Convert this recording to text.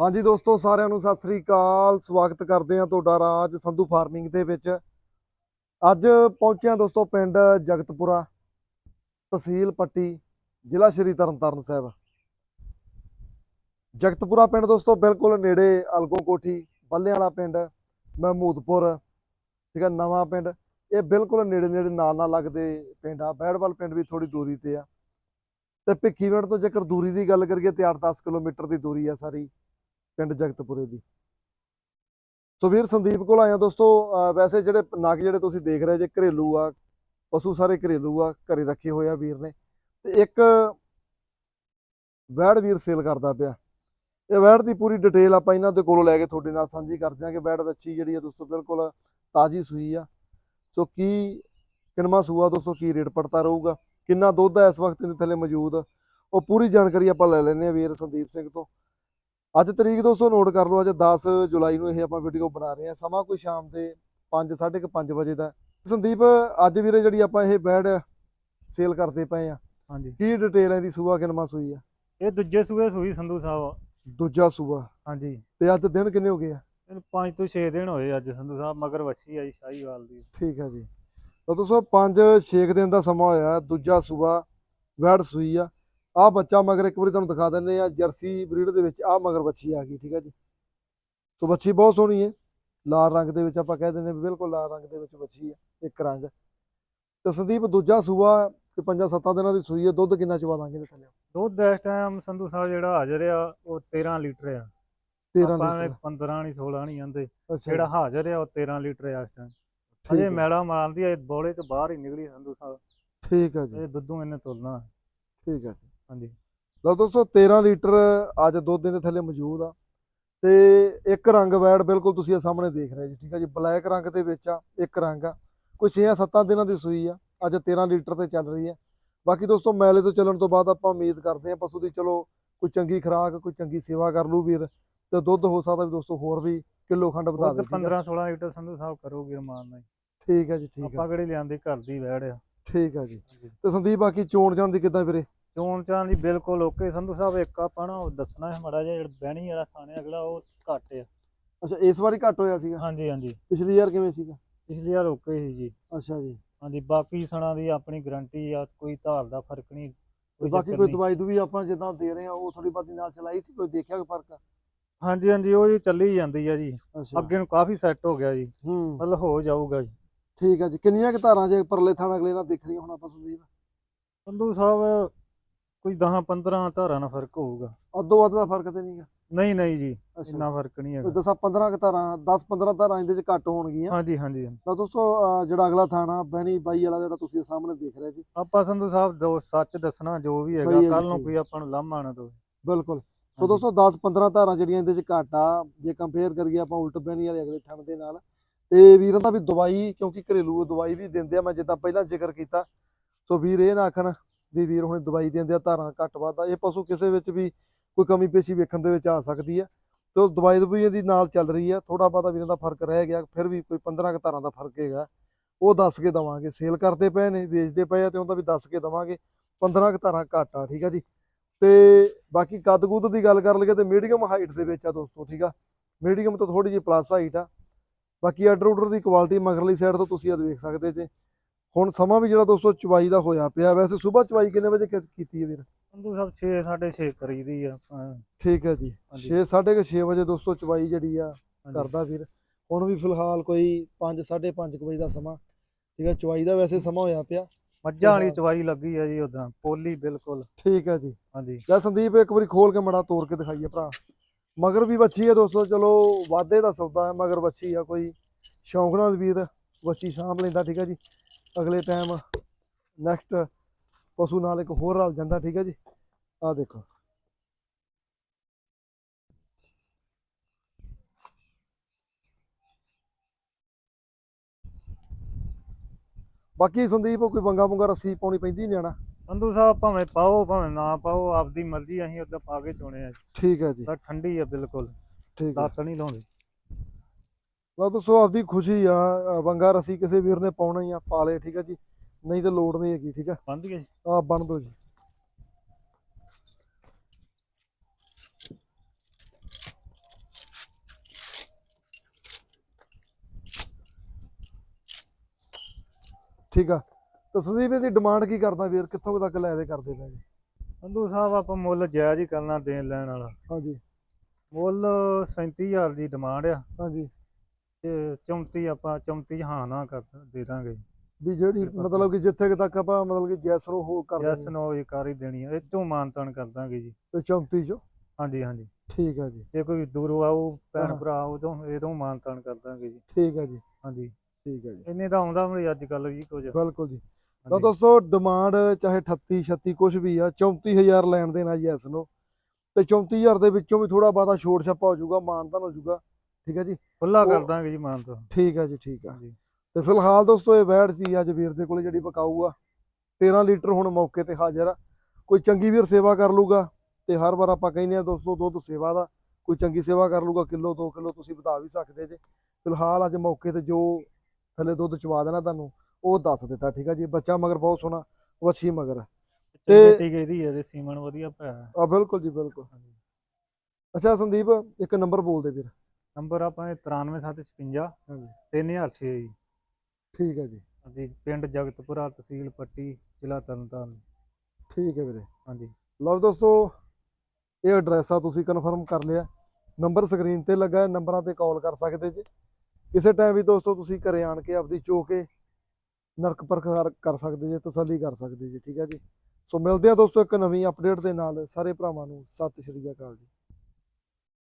ਹਾਂਜੀ ਦੋਸਤੋ, ਸਾਰਿਆਂ ਨੂੰ ਸਤਿ ਸ੍ਰੀ ਅਕਾਲ। ਸਵਾਗਤ ਕਰਦੇ ਹਾਂ ਤੁਹਾਡਾ ਰਾਜ ਸੰਧੂ ਫਾਰਮਿੰਗ ਦੇ ਵਿੱਚ। ਅੱਜ ਪਹੁੰਚਿਆ ਦੋਸਤੋ ਪਿੰਡ ਜਗਤਪੁਰਾ, ਤਹਿਸੀਲ ਪੱਟੀ, ਜ਼ਿਲ੍ਹਾ ਸ਼੍ਰੀ ਤਰਨਤਾਰਨ ਸਾਹਿਬ। ਜਗਤਪੁਰਾ ਪਿੰਡ ਦੋਸਤੋ ਬਿਲਕੁਲ ਨੇੜੇ ਅਲਗੋ ਕੋਠੀ, ਬੱਲੇ ਵਾਲਾ ਪਿੰਡ, ਮਹਿਮੂਦਪੁਰ, ਠੀਕ ਹੈ ਨਵਾਂ ਪਿੰਡ। ਇਹ ਬਿਲਕੁਲ ਨੇੜੇ ਨੇੜੇ ਨਾਲ ਨਾਲ ਲੱਗਦੇ ਪਿੰਡ ਆ। ਬੈੜਵਾਲ ਪਿੰਡ ਵੀ ਥੋੜੀ ਦੂਰੀ ਤੇ ਆ। ਤੇ ਭਿੱਖੀਵਿੰਡ ਤੋਂ ਜੇਕਰ ਦੂਰੀ ਦੀ ਗੱਲ ਕਰੀਏ ਤੇ 8-10 ਕਿਲੋਮੀਟਰ ਦੀ ਦੂਰੀ ਆ ਸਾਰੀ। ਪਿੰਡ ਜਗਤਪੁਰੇ ਦੀ। ਸੋ ਵੀਰ ਸੰਦੀਪ ਕੋਲ ਆਇਆ ਦੋਸਤੋ ਵੈਸੇ ਜਿਹੜੇ ਨਗ ਜਿਹੜੇ ਤੁਸੀਂ ਦੇਖ ਰਹੇ ਜੇ ਘਰੇਲੂ ਆ, ਪਸ਼ੂ ਸਾਰੇ ਘਰੇਲੂ ਆ, ਘਰੇ ਰੱਖੇ ਹੋਏ ਆ ਵੀਰ ਨੇ। ਤੇ ਇੱਕ ਵੈੜ ਵੀਰ ਸੇਲ ਕਰਦਾ ਪਿਆ। ਇਹ ਵੈੜ ਦੀ ਪੂਰੀ ਡਿਟੇਲ ਆਪਾਂ ਇਹਨਾਂ ਦੇ ਕੋਲੋਂ ਲੈ ਕੇ ਤੁਹਾਡੇ ਨਾਲ ਸਾਂਝੀ ਕਰਦੇ ਹਾਂ ਕਿ ਵੈੜ ਵੱਛੀ ਜਿਹੜੀ ਆ ਦੋਸਤੋ ਬਿਲਕੁਲ ਤਾਜੀ ਸੂਈ ਆ। ਸੋ ਕੀ ਕਿੰਨਵਾਂ ਸੂਆ ਦੋਸਤੋ, ਕੀ ਰੇਟ ਪੜਤਾ ਰਹੂਗਾ, ਕਿੰਨਾ ਦੁੱਧ ਹੈ ਇਸ ਵਕਤ ਇਹਦੇ ਥੱਲੇ ਮੌਜੂਦ, ਉਹ ਪੂਰੀ ਜਾਣਕਾਰੀ ਆਪਾਂ ਲੈ ਲੈਂਦੇ ਆ ਵੀਰ ਸੰਦੀਪ ਸਿੰਘ ਤੋਂ। ਅੱਜ ਤਰੀਕ ਦੋਸਤੋ ਨੋਟ ਕਰ ਲਓ ਅੱਜ 10 ਜੁਲਾਈ ਨੂੰ ਇਹ ਆਪਾਂ ਵੀਡੀਓ ਬਣਾ ਰਹੇ ਹਾਂ। ਸਮਾਂ ਕੋਈ ਸ਼ਾਮ ਦੇ 5 5:30 ਵਜੇ ਦਾ। ਸੰਦੀਪ ਅੱਜ ਵੀਰੇ ਜਿਹੜੀ ਆਪਾਂ ਇਹ ਬੈਡ ਸੇਲ ਕਰਦੇ ਪਏ ਆ ਹਾਂਜੀ। ਕੀ ਡਿਟੇਲ ਹੈ ਦੀ ਸੂਆ ਕਿੰਨਵਾਂ ਸੂਈ ਆ? ਇਹ ਦੂਜੇ ਸੂਏ ਸੂਈ ਸੰਧੂ ਸਾਹਿਬ। ਦੂਜਾ ਸੂਆ। ਹਾਂਜੀ। ਤੇ ਅੱਜ ਦਿਨ ਕਿੰਨੇ ਹੋ ਗਏ ਆ? ਇਹਨੂੰ 5 ਤੋਂ 6 ਦਿਨ ਹੋਏ ਅੱਜ ਸੰਧੂ ਸਾਹਿਬ ਮਗਰ ਵੱਛੀ ਆਈ ਸ਼ਾਹੀਵਾਲ ਦੀ। ਠੀਕ ਹੈ ਜੀ। ਤਾਂ ਦੋਸਤੋ 5 6 ਦਿਨ ਦਾ ਸਮਾਂ ਹੋਇਆ ਦੂਜਾ ਸੂਆ ਵੈੜ ਸੂਈ ਆ। ਆ ਬੱਚਾ ਮਗਰ ਇੱਕ ਵਾਰੀ ਤੁਹਾਨੂੰ ਦਿਖਾ ਦਿੰਦੇ ਆ ਜਰਸੀ ਬਰੀਡ ਦੇ ਵਿੱਚ ਆ ਮਗਰ ਬੱਚੀ ਆ ਗਈ ਠੀਕ ਹੈ ਜੀ। ਸੋ ਬੱਚੀ ਬਹੁਤ ਸੋਹਣੀ ਹੈ ਲਾਲ ਰੰਗ ਦੇ ਵਿੱਚ ਆਪਾਂ ਕਹਿ ਦਿੰਦੇ ਵੀ ਬਿਲਕੁਲ ਲਾਲ ਰੰਗ ਦੇ ਵਿੱਚ ਬੱਚੀ ਹੈ ਇੱਕ ਰੰਗ। ਤੇ ਸੰਦੀਪ ਦੂਜਾ ਸੂਆ ਕਿ ਪੰਜਾਂ ਸੱਤਾਂ ਦਿਨਾਂ ਦੀ ਸੂਈ ਹੈ ਦੁੱਧ ਕਿੰਨਾ ਚਵਾ ਦਾਂਗੇ ਇਹਦੇ ਥੱਲੇ? ਦੁੱਧ ਇਸ ਟਾਈਮ ਸੰਧੂ ਸਾਹਿਬ ਜਿਹੜਾ ਹਾਜ਼ਰ ਆ ਉਹ 13 ਲੀਟਰ ਆ। 13 ਆਪਾਂ ਨੇ ਲੀਟਰ 15 ਨਹੀਂ 16 ਨਹੀਂ ਆਂਦੇ ਜਿਹੜਾ ਹਾਜ਼ਰ ਆ ਉਹ 13 ਲੀਟਰ ਆ ਇਸ ਟਾਈਮ ਅਜੇ ਮੈਲਾ ਮਾਰਦੀ ਆ ਬੋਲੇ ਤੋਂ ਬਾਹਰ ਹੀ ਨਿਕਲੀ ਸੰਧੂ ਸਾਹਿਬ। ਠੀਕ ਹੈ ਜੀ। ਇਹ ਦੁੱਧੂ ਇਹਨੇ ਤੁਲਨਾ ਠੀਕ ਹੈ ਜੀ। ਹਾਂਜੀ। ਲਓ ਦੋਸਤੋ 13 ਲੀਟਰ ਅੱਜ ਦੁੱਧ ਦੇ ਥੱਲੇ ਮੌਜੂਦ ਆ। ਤੇ ਇੱਕ ਰੰਗ ਵੈੜ ਬਿਲਕੁਲ ਤੁਸੀਂ ਇਹ ਸਾਹਮਣੇ ਦੇਖ ਰਹੇ ਜੀ ਠੀਕ ਆ ਜੀ? ਬਲੈਕ ਰੰਗ ਦੇ ਵਿੱਚ ਆ ਇੱਕ ਰੰਗ ਆ। ਕੋਈ 6-7 ਦਿਨਾਂ ਦੀ ਸੂਈ ਆ। ਅੱਜ 13 ਲੀਟਰ ਤੇ ਚੱਲ ਰਹੀ ਹੈ ਬਾਕੀ ਦੋਸਤੋ ਮੈਲੇ ਤੋਂ ਚੱਲਣ ਤੋਂ ਬਾਅਦ ਆਪਾਂ ਉਮੀਦ ਕਰਦੇ ਹਾਂ ਪਸ਼ੂ ਦੀ ਚਲੋ ਕੋਈ ਚੰਗੀ ਖੁਰਾਕ ਕੋਈ ਚੰਗੀ ਸੇਵਾ ਕਰ ਲੂ ਵੀਰ ਤੇ ਦੁੱਧ ਹੋ ਸਕਦਾ ਵੀ ਦੋਸਤੋ ਹੋਰ ਵੀ ਕਿਲੋ ਖੰਡ ਵਧਾ ਦੇ ਠੀਕ ਆ? 15 16 ਲੀਟਰ ਸੰਧੂ ਸਾਹਿਬ ਕਰੋਗੇ ਰਮਾਨ ਨਾਲ ਠੀਕ ਹੈ ਜੀ ਠੀਕ ਆਪਾਂ ਹੈ ਕਿਹੜੀ ਲਿਆਂਦੀ? ਘਰ ਦੀ ਵੈੜ ਆ। ਠੀਕ ਹੈ ਜੀ। ਤੇ ਸੰਦੀਪ ਬਾਕੀ ਚੋਣ ਜਾਣ ਦੀ ਕਿੱਦਾਂ ਵੀਰੇ? ਚੋਣ ਚਾਂ ਦੀ ਬਿਲਕੁਲ ਓਕੇ। ਸੰਧੂ ਸਾਹਿਬ ਇੱਕ ਆਪਾਂ ਨਾ ਉਹ ਦੱਸਣਾ ਹੈ ਮੜਾ ਜਿਹਾ ਜਿਹੜਾ ਬਹਿਣੀ ਵਾਲਾ ਥਾਣੇ ਅਗਲਾ ਉਹ ਘੱਟ ਆ। ਅੱਛਾ ਇਸ ਵਾਰੀ ਘੱਟ ਹੋਇਆ ਸੀਗਾ? ਹਾਂਜੀ ਹਾਂਜੀ। ਪਿਛਲੀ ਵਾਰ ਕਿਵੇਂ ਸੀਗਾ? ਪਿਛਲੀ ਵਾਰ ਓਕੇ ਸੀ ਜੀ। ਅੱਛਾ ਜੀ। ਹਾਂਜੀ ਬਾਕੀ ਸਣਾ ਦੀ ਆਪਣੀ ਗਾਰੰਟੀ ਆ ਕੋਈ ਧਾਰ ਦਾ ਫ਼ਰਕ ਨਹੀਂ ਬਾਕੀ ਕੋਈ। ਦਵਾਈ ਦੂਈ ਆਪਾਂ ਜਿੱਦਾਂ ਦੇ ਰਹੇ ਆ ਉਹ ਥੋੜੀ ਬਹੁਤੀ ਨਾਲ ਚਲਾਈ ਸੀ ਕੋਈ ਦੇਖਿਆ ਕੋਈ ਫ਼ਰਕ? ਹਾਂਜੀ ਹਾਂਜੀ ਉਹ ਜੀ ਚੱਲੀ ਜਾਂਦੀ ਆ ਜੀ। ਅੱਗੇ ਨੂੰ ਕਾਫੀ ਸੈੱਟ ਹੋ ਗਿਆ ਜੀ। ਮਤਲਬ ਹੋ ਜਾਊਗਾ ਜੀ। ਠੀਕ ਹੈ ਜੀ। ਕਿੰਨੀਆਂ ਕੁ ਧਾਰਾਂ ਜੇ ਪਰਲੇ ਥਾਣ ਅਗਲੇ ਨਾਲ ਦਿਖ ਰਹੀਆਂ ਹੁਣ ਆਪਾਂ ਸੰਦੀਪ? ਸੰਧੂ ਸਾਹਿਬ ਕੋਈ 10 15 ਧਾਰਾਂ ਨਾਲ ਫ਼ਰਕ ਹੋਊਗਾ। ਅੱਧੋ ਅੱਧ ਦਾ ਫ਼ਰਕ ਤੇ ਨਹੀਂਗਾ? ਨਹੀਂ ਨਹੀਂ ਜੀ ਇੰਨਾ ਫ਼ਰਕ ਨਹੀਂ ਹੈਗਾ। ਦਸਾਂ 15 ਕੁ ਧਾਰਾਂ 10 15 ਧਾਰਾਂ ਇਹਦੇ ਚ ਘੱਟ ਹੋਣਗੀਆਂ? ਹਾਂਜੀ ਹਾਂਜੀ। ਤਾਂ ਦੋਸਤੋ ਜਿਹੜਾ ਅਗਲਾ ਥਾਣਾ ਬਹਿਣੀ ਬਾਈ ਵਾਲਾ ਜਿਹੜਾ ਤੁਸੀਂ ਸਾਹਮਣੇ ਦੇਖ ਰਹੇ ਜੀ। ਆਪਾਂ ਸੰਧੂ ਸਾਹਿਬ ਜੋ ਸੱਚ ਦੱਸਣਾ ਜੋ ਵੀ ਹੈਗਾ ਕੱਲ ਨੂੰ। ਕੋਈ ਆਪਾਂ ਨੂੰ ਲਾਮਾ ਨਾ ਦੋ ਬਿਲਕੁਲ। ਸੋ ਦੋਸਤੋ 10 15 ਧਾਰਾਂ ਜਿਹੜੀਆਂ ਇਹਦੇ ਚ ਘੱਟ ਆ ਜੇ ਕੰਪੇਅਰ ਕਰੀਏ ਆਪਾਂ ਉਲਟ ਬਹਿਣੀ ਵਾਲੇ ਅਗਲੇ ਥਣ ਦੇ ਨਾਲ। ਤੇ ਵੀਰਾਂ ਦਾ ਵੀ ਦਵਾਈ ਕਿਉਂਕਿ ਘਰੇਲੂ ਦਵਾਈ ਵੀ ਦਿੰਦੇ ਆ ਮੈਂ ਜਿੱਦਾਂ ਪਹਿਲਾਂ ਜ਼ਿਕਰ ਕੀਤਾ। ਸੋ ਵੀਰ ਇਹ ਨਾ ਆਖਣ ਵੀ ਵੀਰ ਹੁਣੇ ਦਵਾਈ ਦਿੰਦੇ ਆ, ਧਾਰਾਂ ਘੱਟ ਵੱਧ ਇਹ ਪਸ਼ੂ ਕਿਸੇ ਵਿੱਚ ਵੀ ਕੋਈ ਕਮੀ ਪੇਸ਼ੀ ਵੇਖਣ ਦੇ ਵਿੱਚ ਆ ਸਕਦੀ ਆ। ਤੇ ਉਹ ਦਵਾਈ ਦਵਾਈ ਦੀ ਨਾਲ ਚੱਲ ਰਹੀ ਆ ਥੋੜਾ ਬਹੁਤਾ ਵੀਰਾਂ ਦਾ ਫ਼ਰਕ ਰਹਿ ਗਿਆ, ਫਿਰ ਵੀ ਕੋਈ 15 ਕੁ ਧਾਰਾਂ ਦਾ ਫ਼ਰਕ ਹੈਗਾ। ਉਹ ਦੱਸ ਕੇ ਦਵਾਂਗੇ, ਸੇਲ ਕਰਦੇ ਪਏ ਨੇ, ਵੇਚਦੇ ਪਏ ਆ ਤੇ ਉਹਦਾ ਵੀ ਦੱਸ ਕੇ ਦਵਾਂਗੇ 15 ਕੁ ਧਾਰਾਂ ਘੱਟ ਆ, ਠੀਕ ਆ ਜੀ। ਤੇ ਬਾਕੀ ਕੱਦ ਕੁੱਦ ਦੀ ਗੱਲ ਕਰ ਲਈਏ ਤੇ ਮੀਡੀਅਮ ਹਾਈਟ ਦੇ ਵਿੱਚ ਆ ਦੋਸਤੋ, ਠੀਕ ਆ। ਮੀਡੀਅਮ ਤੋਂ ਥੋੜੀ ਜਿਹੀ ਪਲੱਸ ਹਾਈਟ ਆ। ਬਾਕੀ ਆਰਡਰ ਆਰਡਰ ਦੀ ਕੁਆਲਿਟੀ ਮਗਰਲੀ ਸਾਈਡ ਤੋਂ ਤੁਸੀਂ ਇਹ ਦੇਖ ਸਕਦੇ ਜੇ। ਹੁਣ ਸਮਾਂ ਵੀ ਜਿਹੜਾ ਦੋਸਤੋ ਚਵਾਈ ਦਾ ਹੋਇਆ ਪਿਆ ਵੈਸੇ ਸਵੇਰ ਚਵਾਈ ਕਿੰਨੇ ਵਜੇ ਕੀਤੀ ਹੈ ਵੀਰ ਸੰਧੂ ਸਾਹਿਬ 6 6.5 ਕਰੀਦੀ ਆ। ਠੀਕ ਹੈ ਜੀ ਹਾਂਜੀ। 6 6:30 6 ਵਜੇ ਦੋਸਤੋ ਚਵਾਈ ਜਿਹੜੀ ਆ। ਕਰਦਾ ਵੀਰ ਹੁਣ ਵੀ ਫਿਲਹਾਲ ਕੋਈ 5 5:30 ਵਜੇ ਦਾ ਸਮਾਂ ਠੀਕ ਹੈ ਚਵਾਈ ਦਾ ਵੈਸੇ ਸਮਾਂ ਹੋਇਆ ਪਿਆ ਮੱਝਾਂ ਵਾਲੀ। ਚਵਾਈ ਲੱਗੀ ਆ ਜੀ ਉਦਾਂ ਪੋਲੀ ਬਿਲਕੁਲ ਠੀਕ ਹੈ ਜੀ ਹਾਂਜੀ ਲੈ ਸੰਦੀਪ ਇੱਕ ਵਾਰੀ ਖੋਲ ਕੇ ਮੜਾ ਤੋੜ ਕੇ ਦਿਖਾਈਏ ਭਰਾ ਮਗਰ ਵੀ ਵੱਛੀ ਹੈ ਦੋਸਤੋ ਚਲੋ ਵਾਧੇ ਦਾ ਸੌਦਾ ਹੈ ਮਗਰ ਵੱਛੀ ਆ ਕੋਈ ਸ਼ੌਂਕ ਨਾਲ ਵੀਰ ਵੱਛੀ ਸਾਂਭ ਲੈਂਦਾ ਠੀਕ ਹੈ ਜੀ ਅਗਲੇ ਟਾਈਮ ਨੈਕਸਟ ਪਸ਼ੂ ਨਾਲ ਇੱਕ ਹੋਰ ਰਲ ਜਾਂਦਾ ਠੀਕ ਹੈ ਜੀ? ਆਹ ਦੇਖੋ। ਬਾਕੀ ਸੰਦੀਪ ਕੋਈ ਬੰਗਾ ਬੰਗਾ ਰੱਸੀ ਪਾਉਣੀ ਪੈਂਦੀ ਨਹੀਂ ਆਣਾ ਸੰਧੂ ਸਾਹਿਬ ਭਾਵੇਂ ਪਾਓ ਭਾਵੇਂ ਨਾ ਪਾਓ ਆਪਦੀ ਮਰਜ਼ੀ ਅਸੀਂ ਉਦਾਂ ਪਾ ਕੇ ਚੋਣੇ ਆ ਠੀਕ ਹੈ ਜੀ। ਤਾਂ ਠੰਡੀ ਆ ਬਿਲਕੁਲ। ਠੀਕ ਹੈ। ਲੱਤ ਨਹੀਂ ਲਾਉਂਦੀ। ਲਓ ਦੋਸਤੋ ਆਪਦੀ ਖੁਸ਼ੀ ਆ ਬੰਗਾ ਰਸੀ ਕਿਸੇ ਵੀਰ ਨੇ ਪਾਉਣਾ ਹੀ ਆ ਪਾ ਲੇ ਠੀਕ ਆ ਜੀ। ਨਹੀਂ ਤੇ ਲੋੜ ਨਹੀਂ ਹੈਗੀ ਠੀਕ ਆ। ਬੰਦ ਗਿਆ ਜੀ? ਆ ਬਣ ਦੋ ਜੀ। ਠੀਕ ਆ। ਸੰਦੀਪ ਇਹਦੀ ਡਿਮਾਂਡ ਕੀ ਕਰਦਾ ਵੀਰ? ਕਿੱਥੋਂ ਤੱਕ ਲੈ ਦੇ ਕਰਦੇ ਪਏ? ਜੀ ਸੰਧੂ ਸਾਹਿਬ ਆਪਾਂ ਮੁੱਲ ਜਾਇਜ਼ ਹੀ ਕਰਨਾ ਦੇਣ ਲੈਣ ਵਾਲਾ। ਹਾਂਜੀ। ਮੁੱਲ 37000 ਦੀ ਡਿਮਾਂਡ ਆ। ਹਾਂਜੀ। ਤੇ 34 ਆਪਾਂ 34 ਚ ਹਾਂ ਨਾ ਕਰ ਦੇ ਦਾਂਗੇ ਵੀ ਜਿਹੜੀ ਮਤਲਬ ਕਿ ਜਿੱਥੇ ਕੁ ਤੱਕ ਆਪਾਂ ਮਤਲਬ ਕਿ ਜੈਸ ਨੂੰ ਹੋ ਕਰ ਯੈਸ ਨੋ ਇਹ ਕਰ ਹੀ ਦੇਣੀ ਆ। ਇਹ ਤੋਂ ਮਾਨਤਾਨ ਕਰ ਦਾਂਗੇ ਜੀ। ਤੇ 34 ਚ? ਹਾਂਜੀ ਹਾਂਜੀ। ਠੀਕ ਆ ਜੀ। ਜੇ ਕੋਈ ਦੂਰੋਂ ਆਊ ਭੈਣ ਹਾਂ। ਭਰਾ ਉਦੋਂ ਇਹਦੋਂ ਮਾਨਤਾਨ ਕਰ ਦਾਂਗੇ ਜੀ। ਠੀਕ ਆ ਜੀ। ਹਾਂਜੀ। ਠੀਕ ਆ ਜੀ। ਇੰਨੇ ਦਾ ਆਉਂਦਾ ਵੀ ਅੱਜ ਕੱਲ ਜੀ ਕੁਝ। ਬਿਲਕੁਲ ਜੀ। ਤਾਂ। ਦੋਸਤੋ ਡਿਮਾਂਡ ਚਾਹੇ 38 36 ਕੁਝ ਵੀ ਆ 34000 ਲੈਣ ਦੇਣਾ ਜੈਸ ਨੂੰ ਤੇ 34000 ਦੇ ਵਿੱਚੋਂ ਵੀ ਥੋੜਾ ਬਾਤਾ ਛੋਟ ਛੱਪਾ ਹੋ ਜਾਊਗਾ ਮਾਨਤਾਨ ਹੋ ਜਾਊਗਾ। ਠੀਕ ਆ ਜੀ? ਖੁੱਲਾ ਕਰ ਦਾਂਗੇ ਜੀ ਮਾਨਤਾਨ ਠੀਕ ਆ ਜੀ ਠੀਕ ਆ। ਤੇ ਫਿਲਹਾਲ ਦੋਸਤੋ ਇਹ ਵੈੜ ਸੀ ਅੱਜ ਵੀਰ ਦੇ ਕੋਲੇ ਜਿਹੜੀ ਪਕਾਊ ਆ। 13 ਲੀਟਰ ਹੁਣ ਮੌਕੇ ਤੇ ਹਾਜ਼ਰ ਆ। ਕੋਈ ਚੰਗੀ ਵੀਰ ਸੇਵਾ ਕਰ ਲੂਗਾ ਤੇ ਹਰ ਵਾਰ ਆਪਾਂ ਕਹਿੰਦੇ ਆ ਦੋਸਤੋ ਦੁੱਧ ਸੇਵਾ ਦਾ। ਕੋਈ ਚੰਗੀ ਸੇਵਾ ਕਰ ਲੂਗਾ ਕਿਲੋ 2 ਕਿਲੋ ਤੁਸੀਂ ਵਧਾ ਵੀ ਸਕਦੇ ਜੇ। ਫਿਲਹਾਲ ਅੱਜ ਮੌਕੇ ਤੇ ਜੋ ਥੱਲੇ ਦੁੱਧ ਚਵਾ ਦੇਣਾ ਤੁਹਾਨੂੰ ਉਹ ਦੱਸ ਦਿੱਤਾ ਠੀਕ ਆ ਜੀ? ਬੱਚਾ ਮਗਰ ਬਹੁਤ ਸੋਹਣਾ ਵੱਛੀ ਮਗਰ ਤੇ- ਚੰਗੀ ਗਈ ਦੀ ਇਹਦੇ ਸੀਮਨ ਵਧੀਆ ਪਿਆ। ਹੈ। ਆ ਬਿਲਕੁਲ ਜੀ ਬਿਲਕੁਲ। ਅੱਛਾ ਸੰਦੀਪ ਇੱਕ ਨੰਬਰ ਬੋਲ ਦੇ ਵੀਰ। ਨੰਬਰ ਆਪਾਂ 93756 ਹਾਂਜੀ। 3006 ਜੀ। ਠੀਕ ਹੈ ਜੀ। ਹਾਂਜੀ ਪਿੰਡ ਜਗਤਪੁਰਾ ਤਹਿਸੀਲ ਪੱਟੀ ਜ਼ਿਲ੍ਹਾ ਤਰਨਤਾਰਨ ਠੀਕ ਹੈ ਵੀਰੇ। ਹਾਂਜੀ। ਲਓ ਦੋਸਤੋ ਇਹ ਐਡਰੈਸ ਆ ਤੁਸੀਂ ਕਨਫਰਮ ਕਰ ਲਿਆ। ਨੰਬਰ ਸਕਰੀਨ ਤੇ ਲੱਗਾ ਹੈ ਨੰਬਰਾਂ ਤੇ ਕਾਲ ਕਰ ਸਕਦੇ ਜੇ। ਕਿਸੇ ਟਾਈਮ ਵੀ ਦੋਸਤੋ ਤੁਸੀਂ ਘਰੇ ਆਣ ਕੇ ਆਪਦੀ ਚੋ ਕੇ ਨਰਕ ਪਰਖ ਕਰ- ਕਰ ਸਕਦੇ ਜੇ ਤਸੱਲੀ ਕਰ ਸਕਦੇ ਜੇ ਠੀਕ ਹੈ ਜੀ। ਸੋ ਮਿਲਦੇ ਆ ਦੋਸਤੋ ਇੱਕ ਨਵੀਂ ਅਪਡੇਟ ਦੇ ਨਾਲ। ਸਾਰੇ ਭਰਾਵਾਂ ਨੂੰ ਸਤਿ ਸ਼੍ਰੀ ਅਕਾਲ ਜੀ।